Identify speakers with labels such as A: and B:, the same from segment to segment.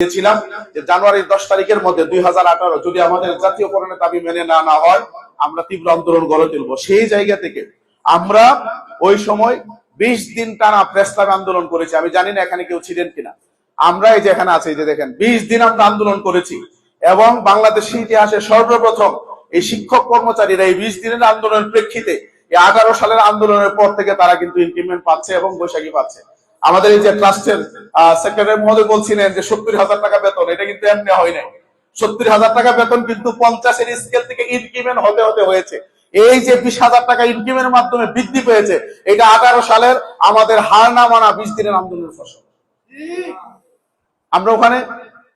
A: দিয়েছিলাম যে জানুয়ারির দশ তারিখের মধ্যে দুই হাজার আঠারো যদি আমাদের জাতীয়করণের দাবি মেনে না না হয়, আমরা তীব্র আন্দোলন গড়ে তুলবো। সেই জায়গা থেকে আমরা ওই সময় বিশ দিন টানা প্রেস ক্লাবে আন্দোলন করেছি। আমি জানি না এখানে কেউ ছিলেন কিনা। আমরা এই যে এখানে আছি যে দেখেন, বিশ দিন আমরা আন্দোলন করেছি এবং বাংলাদেশের ইতিহাসে সর্বপ্রথম এই শিক্ষক কর্মচারীরা এই বিশ দিনের আন্দোলনের প্রেক্ষিতে এই আঠারো সালের আন্দোলনের পর থেকে তারা কিন্তু ইনক্রিমেন্ট পাচ্ছে এবং বৈশাখী পাচ্ছে। আমাদের এই যে ট্রাস্টের সেক্রেটারি মহোদয় বলছিলেন যে সত্তর হাজার টাকা বেতন, এটা কিন্তু এমনি হয় নাই। সত্তর হাজার টাকা বেতন কিন্তু পঞ্চাশের স্কেল থেকে ইনক্রিমেন্ট হতে হতে হয়েছে। এই যে বিশ হাজার টাকা ইনক্রিমেন্টের মাধ্যমে বৃদ্ধি পেয়েছে, এটা আঠারো সালের আমাদের হার না মানা বিশ দিনের আন্দোলনের ফসল। আমরা ওখানে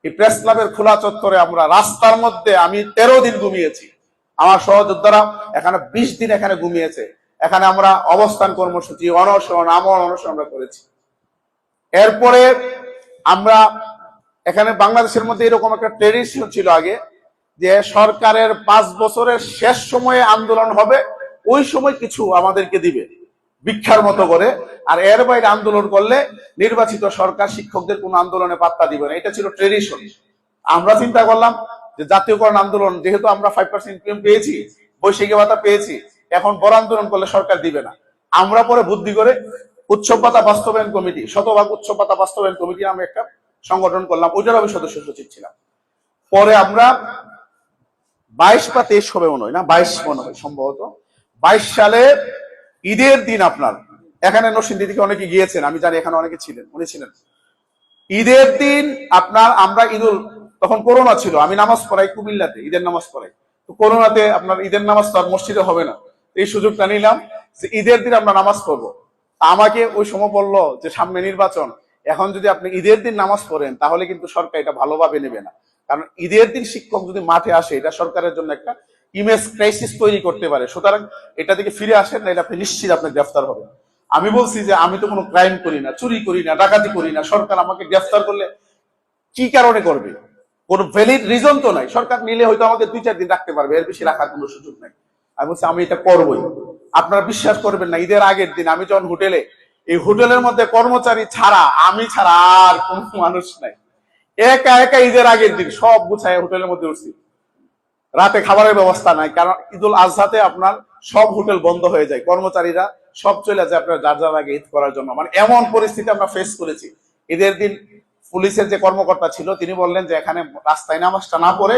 A: এই প্রেস ক্লাবের খোলা চত্বরে আমরা রাস্তার মধ্যে আমি তেরো দিন ঘুমিয়েছি। আমার সহযোদ্ধারা এখানে বিশ দিন এখানে ঘুমিয়েছে। এখানে আমরা অবস্থান কর্মসূচি, অনশন আমন অনশন আমরা করেছি। এরপরে আমরা এখানে বাংলাদেশের মধ্যে এরকম একটা ট্রেডিশন ছিল আগে, যে সরকারের পাঁচ বছরের শেষ সময়ে আন্দোলন হবে, ওই সময় কিছু আমাদেরকে দিবে, ভিক্ষার মতো করে। আর এর বাইরে আন্দোলন করলে নির্বাচিত সরকার শিক্ষকদের কোনো আন্দোলনে পাত্তা দিবে না। এটা ছিল ট্রেডিশন আমরা চিন্তা করলাম যে জাতীয়করণ আন্দোলন, যেহেতু আমরা ফাইভ পার্সেন্ট পেয়েছি বৈশাখী ভাতা পেয়েছি, এখন বড় আন্দোলন করলে সরকার দিবে না। আমরা পরে বুদ্ধি করে উৎসব পাতা বাস্তবায়ন কমিটি, শতভাগ উৎসব পাতা বাস্তবায়ন কমিটি নামে একটা সংগঠন করলাম, ওইটার আমি সদস্য সচিব ছিলাম। পরে আমরা বাইশ বা তেইশ হবে মনে হয় না? বাইশ মনে হয় সম্ভবত। বাইশ সালে ঈদের দিন আপনার, এখানে নসিন দিদিকে অনেকে গিয়েছেন, আমি জানি এখানে অনেকে ছিলেন, উনি ছিলেন। ঈদের দিন আপনার, আমরা ঈদুল, তখন করোনা ছিল, আমি নামাজ পড়াই কুমিল্লাতে, ঈদের নামাজ পড়াই। তো করোনাতে আপনার ঈদের নামাজ তো আর মসজিদে হবে না। এই সুযোগটা নিলাম যে ঈদের দিন আমরা নামাজ পড়ব। আমাকে ওই সময় বলল যে, সামনে নির্বাচন। এখন যদি আপনি ঈদের দিন নামাজ পড়েন, তাহলে কিন্তু সরকার এটা ভালোভাবে নেবে না। কারণ ঈদের দিন শিক্ষক যদি মাঠে আসে, এটা সরকারের জন্য একটা ইমেজ ক্রাইসিস তৈরি করতে পারে। সুতরাং এটা থেকে ফিরে আসেন না এটা আপনি নিশ্চিত আপনি গ্রেফতার হবেন। আমি বলছি যে, আমি তো কোনো ক্রাইম করি না, চুরি করি না, ডাকাতি করি না। সরকার আমাকে গ্রেফতার করলে কি কারণে করবে? কোন ভ্যালিড রিজন তো নাই। সরকার নিলে হয়তো আমাকে দুই, চার দিন রাখতে পারবে, এর বেশি রাখার কোনো সুযোগ নাই। আমি বলছি, আমি এটা করবই। আপনারা বিশ্বাস করবেন না, ঈদের আগের দিন আমি যখন হোটেলে, এই হোটেলের মধ্যে কর্মচারী ছাড়া, আমি ছাড়া আর কোন মানুষ নাই। একা একা ঈদের আগের দিন সব গুছায় হোটেলের মধ্যে উঠছি। রাতে খাবারের ব্যবস্থা নাই, কারণ ঈদুল আজহাতে আপনার সব হোটেল বন্ধ হয়ে যায়। কর্মচারীরা সব চলে যায় আপনার যার যার আগে ঈদ করার জন্য। মানে এমন পরিস্থিতি আমরা ফেস করেছি। ঈদের দিন পুলিশের যে কর্মকর্তা ছিল, তিনি বললেন যে এখানে রাস্তায় নামাজটা না পড়ে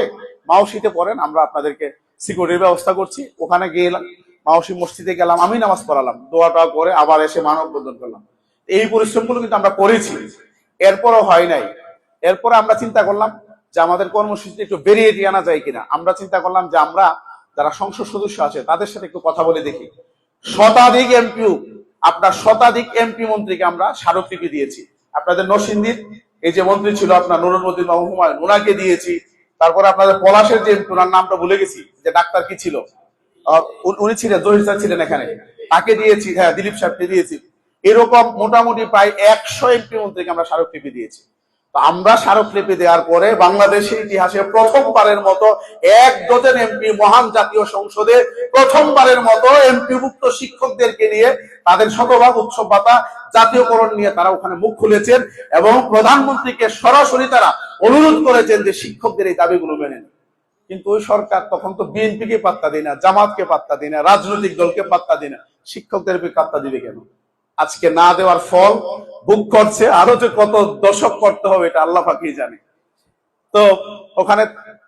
A: মাউসিতে পড়েন, আমরা আপনাদেরকে সিকিউরিটির ব্যবস্থা করছি। ওখানে গিয়ে মাউসি মসজিদে গেলাম, আমি নামাজ পড়ালাম, দোয়াটা করে আবার এসে মানব বন্ধন করলাম। এই পরিশ্রমগুলো কিন্তু আমরা করেছি। এরপরও হয় নাই। এরপরে আমরা চিন্তা করলাম যে আমাদের কর্মসূচিতে একটু বেরিয়ে দিয়ে আনা যায় কিনা। আমরা চিন্তা করলাম যে আমরা যারা সংসদ সদস্য আছে, তাদের সাথে একটু কথা বলে দেখি। শতাধিক এমপিও আপনার শতাধিক এমপি মন্ত্রীকে আমরা স্মারকলিপি দিয়েছি। আপনাদের নরসিংদীর, এই যে মন্ত্রী ছিল আপনার বাবু হুমায়ুন ওনাকে দিয়েছি। তারপরে আপনাদের পলাশের যে এমপি ওনার নামটা ভুলে গেছি, যে ডাক্তার কি ছিল? উনি- ছিলেন, জহির স্যার ছিলেন এখানে। তাকে দিয়েছি হ্যাঁ দিলীপ সাহেবকে দিয়েছি। এরকম মোটামুটি প্রায় একশো এমপি মন্ত্রীকে আমরা স্মারকলিপি দিয়েছি। তো আমরা স্মারকলিপি দেওয়ার পরে বাংলাদেশের ইতিহাসে প্রথমবারের মতো এক ডজন এমপি মহান জাতীয় সংসদে প্রথমবারের মতো এমপিভুক্ত শিক্ষকদেরকে নিয়ে তাদের শতভাগ উৎসব ভাতা, জাতীয়করণ নিয়ে তারা ওখানে মুখ খুলেছেন এবং প্রধানমন্ত্রীকে সরাসরি তারা অনুরোধ করেছেন যে শিক্ষকদের এই দাবিগুলো মেনে নিন। কিন্তু ওই সরকার তখন তো বিএনপি কে পাত্তা দেয় না, জামাতকে পাত্তা দেয় না, রাজনৈতিক দলকে পাত্তা দেয় না। শিক্ষকদের পাত্তা দিবে কেন? আজকে না দেওয়ার ফল বুক করছে, আরও যে কত দশক করতে হবে এটা আল্লাহ পাকি জানে। তো ওখানে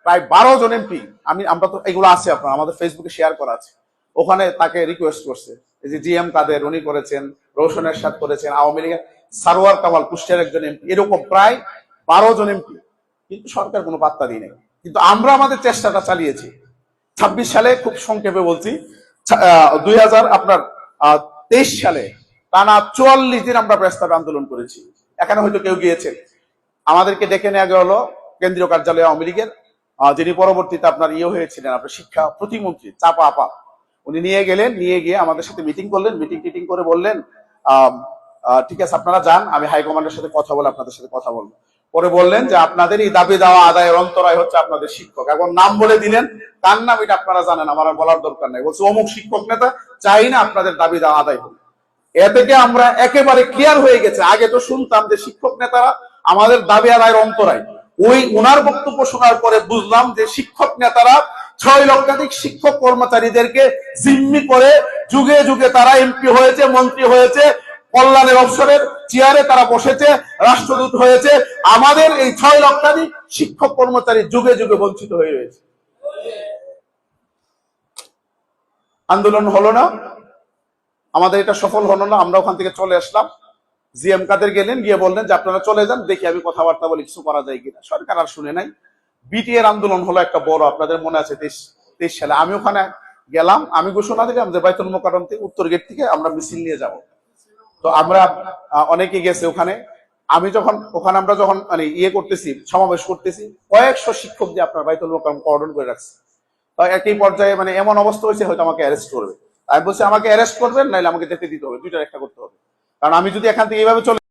A: প্রায় বারো জন এমপি, আমি, আমরা তো এগুলো আছে আপনার, আমাদের ফেসবুকে শেয়ার করা আছে। ওখানে তাকে রিকোয়েস্ট করছে যে জি এম কাদের, উনি করেছেন, রোশন এরশাদ করেছেন, আওয়ামী লীগের সারোয়ার কামাল কুষ্টিয়ার একজন এমপি, এরকম প্রায় বারো জন এমপি। কিন্তু সরকার কোনো পাত্তা দিয়ে নেই। কিন্তু আমরা আমাদের চেষ্টাটা চালিয়েছি। ছাব্বিশ সালে খুব সংক্ষেপে বলছি দুই হাজার, আপনার তেইশ সালে টানা চুয়াল্লিশ দিন আমরা প্রস্তাবে আন্দোলন করেছি। এখানে হয়তো কেউ গিয়েছেন। আমাদেরকে ডেকে নেওয়া গেল কেন্দ্রীয় কার্যালয়ে আওয়ামী লীগের যিনি পরবর্তীতে আপনার ইয়ে হয়েছিলেন, আপনার শিক্ষা প্রতিমন্ত্রী চাপা আপা। উনি নিয়ে গেলেন, নিয়ে গিয়ে আমাদের সাথে মিটিং করলেন, মিটিং টিটিং করে বললেন ঠিক আছে, আপনারা যান, আমি হাইকমান্ডের সাথে কথা বলে আপনাদের সাথে কথা বলব। পরে বললেন যে আপনাদের এই দাবি দেওয়া আদায়ের অন্তরায় হচ্ছে আপনাদের শিক্ষক। এখন নাম বলে দিলেন কার নাম এটা আপনারা জানেন, আমার বলার দরকার নাই। বলছে, অমুক শিক্ষক নেতা চাই না আপনাদের দাবি দেওয়া আদায় হোক। এ থেকে আমরা একেবারে ক্লিয়ার হয়ে গেছে। আগে তো শুনতাম যে শিক্ষক নেতারা আমাদের দাবি আদায়ের অন্তরায়। ওই ওনার বক্তব্য শোনার পরে বুঝলাম যে শিক্ষক নেতারা ছয় লক্ষাধিক শিক্ষক কর্মচারীদেরকে জিম্মি করে যুগে যুগে তারা এমপি হয়েছে, মন্ত্রী হয়েছে কল্যাণের অবসরের চেয়ারে তারা বসেছে, রাষ্ট্রদূত হয়েছে। আমাদের এই ছয় লক্ষাধিক শিক্ষক কর্মচারী যুগে যুগে বঞ্চিত হয়ে রয়েছে। আন্দোলন হলো না। আমাদের এটা সফল হলো না। আমরা ওখান থেকে চলে আসলাম। জিএম কাদের গেলেন, গিয়ে বললেন যে, আপনারা চলে যান, দেখি আমি কথাবার্তা বলি, কিছু করা যায় কিনা? সরকার আর শুনে নাই। বিটিএর আন্দোলন হলো একটা বড়, আপনাদের মনে আছে, তেইশ তেইশ সালে। আমি ওখানে গেলাম, আমি ঘোষণা দিলাম যে, বাইতুল মোকারম থেকে উত্তর গেট থেকে আমরা মিছিল নিয়ে যাব। তো আমরা অনেকে গেছে ওখানে। আমি যখন, ওখানে আমরা যখন মানে ইয়ে করতেছি, সমাবেশ করতেছি, কয়েকশো শিক্ষক যে আপনার বাইতুল মোকাম কর্ডন করে রাখছে। তো একই পর্যায়ে মানে এমন অবস্থা হয়েছে, হয়তো আমাকে অ্যারেস্ট করবে। আমি বলছি, আমাকে অ্যারেস্ট করবেন, নাহলে আমাকে যেতে দিতে হবে, দুইটার একটা করতে হবে। কারণ আমি যদি এখান থেকে এইভাবে চলে